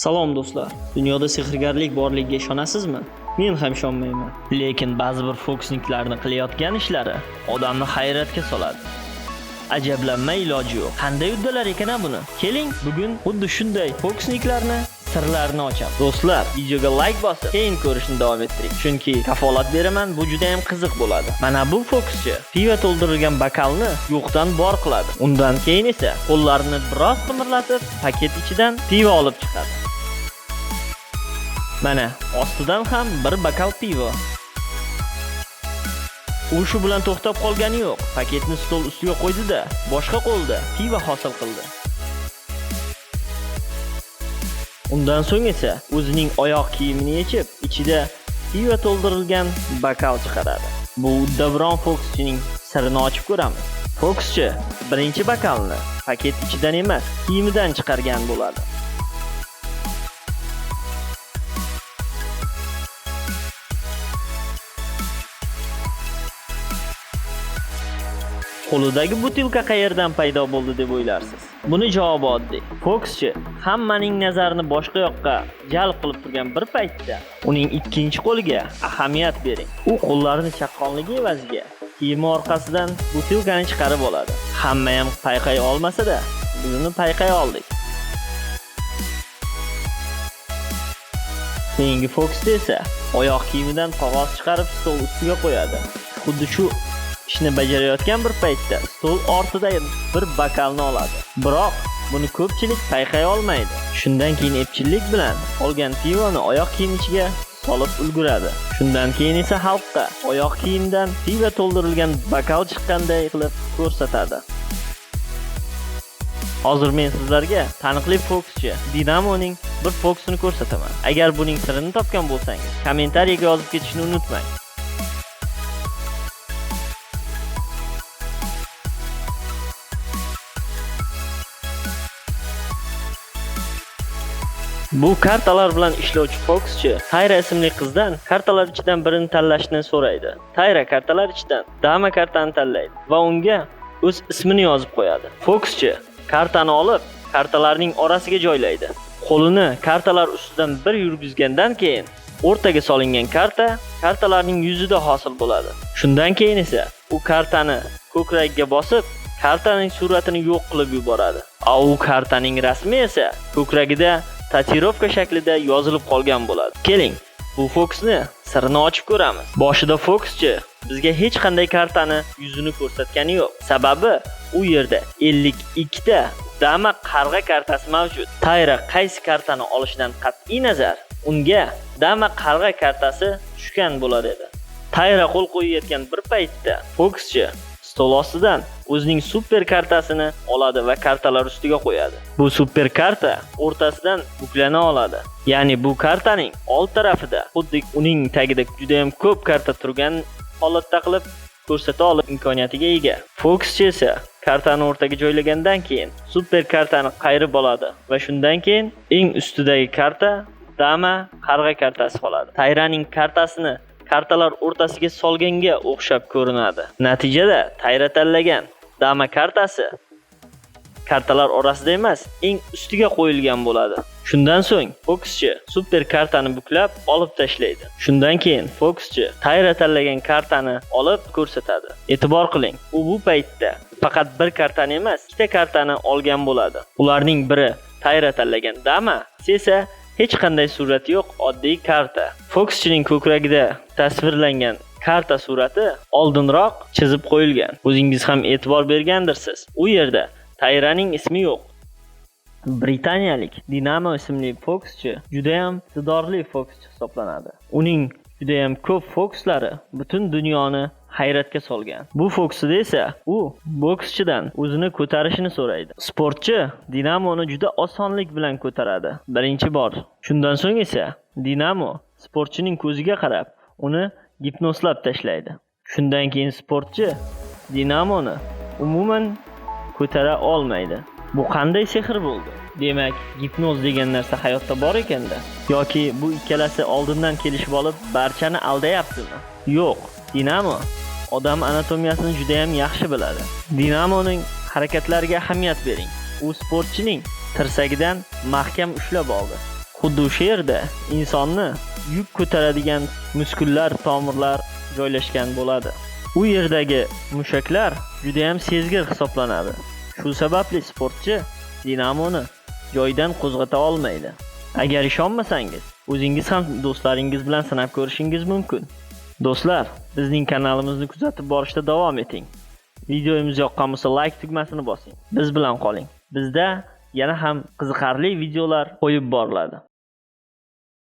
Salom do'stlar. Dunyoda sehrgarlik borligiga ishonasizmi? Men ham ishonmayman. Lekin ba'zi bir fokusniklarni qilayotgan ishlari odamni hayratga soladi. Ajablanma iloji yo'q. Qanday uddalar ekan buni? Keling, bugun xuddi shunday fokusniklarni sirlarini ochamiz. Do'stlar, videoga like bosib, keyin ko'rishni davom ettiring. Chunki kafolat beraman, bu juda ham qiziq bo'ladi. Mana bu fokuschi pivo to'ldirilgan bokalni yo'qdan bor qiladi. Undan keyin esa qo'llarini biroz qimirlatib, paket ichidan pivo olib chiqadi. Mana, ostidan ham bir bokal pivo. U shu bilan to'xtab qolgani yo'q. Paketni stol ustiga qo'ydi-da, boshqa qo'lda pivo hosil qildi. Undan so'ng esa o'zining oyoq kiyimini yechib, ichida pivo to'ldirilgan bokal chiqaradi. Bu Davron Foxchining sirini ochib ko'ramiz. Foxchi birinchi bokalni paket ichidan emas, kiyimidan chiqargan bo'ladi. Qo'lidagi butilka qayerdan paydo bo'ldi deb o'ylarsiz? Buni javobi oddiy. Foxchi hammaning nazarini boshqa yoqqa jalb qilib turgan bir paytda uning ikkinchi qo'liga ahamiyat bering. U qo'llarini chaqqonligi evaziga kiyimi orqasidan butilkani chiqarib oladi. Hamma ham payqay olmasa-da, biz uni payqay oldik. Keyingi Foksda esa oyoq kiyimidan qog'oz chiqarib stol ustiga qo'yadi. Xuddi shu ishni bajarayotgan bir paytda stol ortida bir bokalni oladi. Biroq buni ko'pchilik payqay olmaydi. Shundan keyin epchillik bilan olgan pivoni oyoq kiyim ichiga solib ulguradi. Shundan keyin esa xalqqa oyoq kiyimdan pivo to'ldirilgan bokal chiqqanday qilib ko'rsatadi. Hozir men sizlarga taniqli fokuschi Dinamoning bir fokusini ko'rsataman. Agar buning sirini topgan bo'lsangiz, kommentariyaga yozib ketishni unutmang. Bu kartalar bilan ishlovchi fokuschi Tayra ismli qizdan kartalar ichidan birini tanlashni so'raydi. Tayra kartalar ichidan dama kartani tanlaydi va unga o'z ismini yozib qo'yadi. Fokuschi kartani olib, kartalarning orasiga joylaydi. Qo'lini kartalar ustidan bir yurgizgandan keyin o'rtaga solingan karta kartalarning yuzida hosil bo'ladi. Shundan keyin esa u kartani ko'kragiga bosib, kartaning suratini yo'q qilib yuboradi. A u kartaning rasmi esa ko'kragida tatuirovka shaklida yozilib qolgan bo'ladi. Keling, bu fokusni sirini ochib ko'ramiz. Boshida fokuschi bizga hech qanday kartani yuzini ko'rsatgani yo'q. Sababi u yerda 52 ta dama qarg'a kartasi mavjud. Tayra qaysi kartani olishidan qat'iy nazar unga dama qarg'a kartasi tushgan bo'lar edi. Tayra qo'l qo'yayotgan bir paytda fokuschi stol ostidan o'zining super kartasini oladi va kartalar ustiga qo'yadi. Bu super karta o'rtasidan buklana oladi. Ya'ni bu kartaning old tarafida xuddi uning tagida juda ham ko'p karta turgan holatda qilib ko'rsata olib imkoniyatiga ega. Fokuschi esa kartani o'rtaga joylagandan keyin super kartani qayirib oladi va shundan keyin eng ustidagi karta dama qarg'a kartasi qoladi. Tayraning kartasini kartalar o'rtasiga solganga o'xshab ko'rinadi. Natijada Tayra tanlagan dama kartasi kartalar orasida emas, eng ustiga qo'yilgan bo'ladi. Shundan so'ng fokuschi super kartani buklab olib tashlaydi. Shundan keyin fokuschi Tayra tanlagan kartani olib ko'rsatadi. E'tibor qiling, u bu paytda faqat bir kartani emas, ikkita kartani olgan bo'ladi. Ularning biri Tayra tanlagan dama, esa hech qanday surati yo'q oddiy karta. Fokuschining ko'kragida tasvirlangan karta surati oldinroq chizib qo'yilgan. O'zingiz ham e'tibor bergandirsiz. U yerda Tayraning ismi yo'q. Britaniyalik Dinamo ismli fokuschi juda ham iqtidorli fokuschi hisoblanadi. Uning juda ham ko'p fokuslari butun dunyoni hayratga solgan. Bu fokusida esa u bokschidan o'zini ko'tarishini so'raydi. Sportchi Dinamoni juda osonlik bilan ko'taradi. Birinchi bor. Shundan so'ng esa Dinamo sportchining ko'ziga qarab, uni gipnozlab tashlaydi. Shundan keyin sportchi Dinamoni umuman ko'tara olmaydi. Bu qanday sehr bo'ldi? Demak, gipnoz degan narsa hayotda bor ekanda. Yoki bu ikkalasi oldindan kelishib olib, barchani aldayaptimi? Yo'q. Dinamo odam anatomiyasini juda ham yaxshi biladi. Dinamoning harakatlariga ahamiyat bering. U sportchining tirsagidan mahkam ushlab oldi. Xuddi o'sha yerda insonni yuk ko'taradigan muskullar, tomirlar joylashgan bo'ladi. U yerdagi mushaklar juda ham sezgir hisoblanadi. Shu sababli sportchi dinamoni joyidan qo'zg'ata olmaydi. Agar ishonmasangiz, o'zingiz ham do'stlaringiz bilan sinab ko'rishingiz mumkin. Do'stlar, bizning kanalimizni kuzatib borishda davom eting. Videomiz yoqqan bo'lsa like tugmasini bosing. Biz bilan qoling. Bizda yana ham qiziqarli videolar qo'yib boriladi.